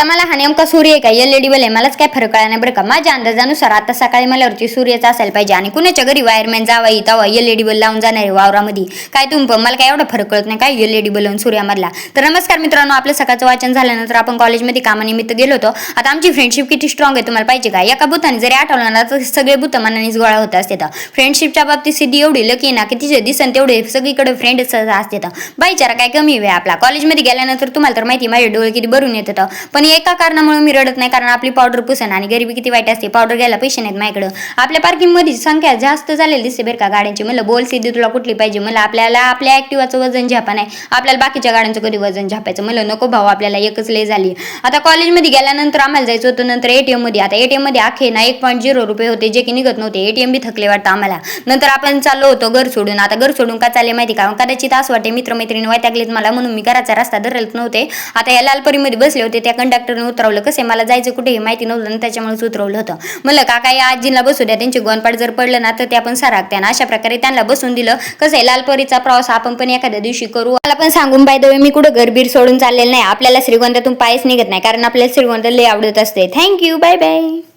मला हा नेमका सूर्य आहे का? एलईडी बल आहे. मलाच काय फरक कळला नाही बरं का? माझ्या अंदाजानुसार आता सकाळी मला वरती सूर्याचा असायला पाहिजे आणि कुणाच्या घरी वायरमॅन जावा तवा डी बल लावून जाणार आहे वावरामध्ये? काय तुम्ही पण मला काय एवढा फरक कळत नाही. काय एल एलईडी बल आणि सूर्यामधला? तर नमस्कार मित्रांनो आपलं सकाळचं वाचन झाल्यानंतर आपण कॉलेजमध्ये कामानिमित्त गेलो होतो. आता आमची फ्रेंडशिप किती स्ट्रॉंग आहे तुम्हाला पाहिजे का? एका बुताने जरी आठवलं ना तर सगळे बुत मनानेच गोळा होत असते तर फ्रेंडशिपच्या बाबतीत सिद्धी एवढी लकी ना की तिचे दिसन तेवढे सगळीकडे फ्रेंडच असते तर बाईचारा काय कमी वेळ आपला? कॉलेजमध्ये गेल्यानंतर तुम्हाला तर माहिती माझे डोळे किती भरून येत होतं पण एका कारणामुळे मी रडत नाही कारण आपली पावडर पुसन आणि गरिबी किती वाईट असते. पावडर घ्यायला पैसे नाहीत माझ्याकडं. आपल्या पार्किंगमध्ये संख्या जास्त झालेली दिसते बरं का गाड्यांची. मला बोल सिद्धी तुला कुठली पाहिजे? मला आपल्याला आपल्या ॲक्टिवाचं वजन झापा नाही. आपल्याला बाकीच्या गाड्यांचं कधी वजन झापायचं? मला नको भाऊ आपल्याला एकच लय झाली. आता कॉलेजमध्ये गेल्यानंतर आम्हाला जायचं होतं नंतर एटीएममध्ये. आता एटीएममध्ये आखे ना एक पॉईंट झिरो रुपये होते जे की निघत नव्हते. एटीएम बी थकले वाटतं आम्हाला. नंतर आपण चाललो होतो घर सोडून. आता घर सोडून का चालले माहिती का? कदाचित असं वाटते मित्रमैत्रिणी वैतागलेत मला म्हणून मी घराचा रस्ता धरत नव्हते. आता या लालपरीमध्ये बसले होते त्या कंडक्टरने उतरवलं. कसे मला जायचं कुठे हे माहिती नव्हतं आणि त्याच्यामुळेच उतरवलं होतं. म्हणलं काका या आजींना बसू द्या त्यांची गोनपाट जर पडलं ना तर ते आपण सारागत्या ना अशा प्रकारे त्यांना बसून दिलं. कसं आहे लालपरीचा प्रवास आपण पण एखाद्या दिवशी करू. मला पण सांगून पाहिजे मी कुठं घरबीर सोडून चाललेलं नाही. आपल्याला श्रीगोंदातून पायच निघत नाही कारण आपल्याला श्रीगोंदा लय आवडत असते. Thank you bye bye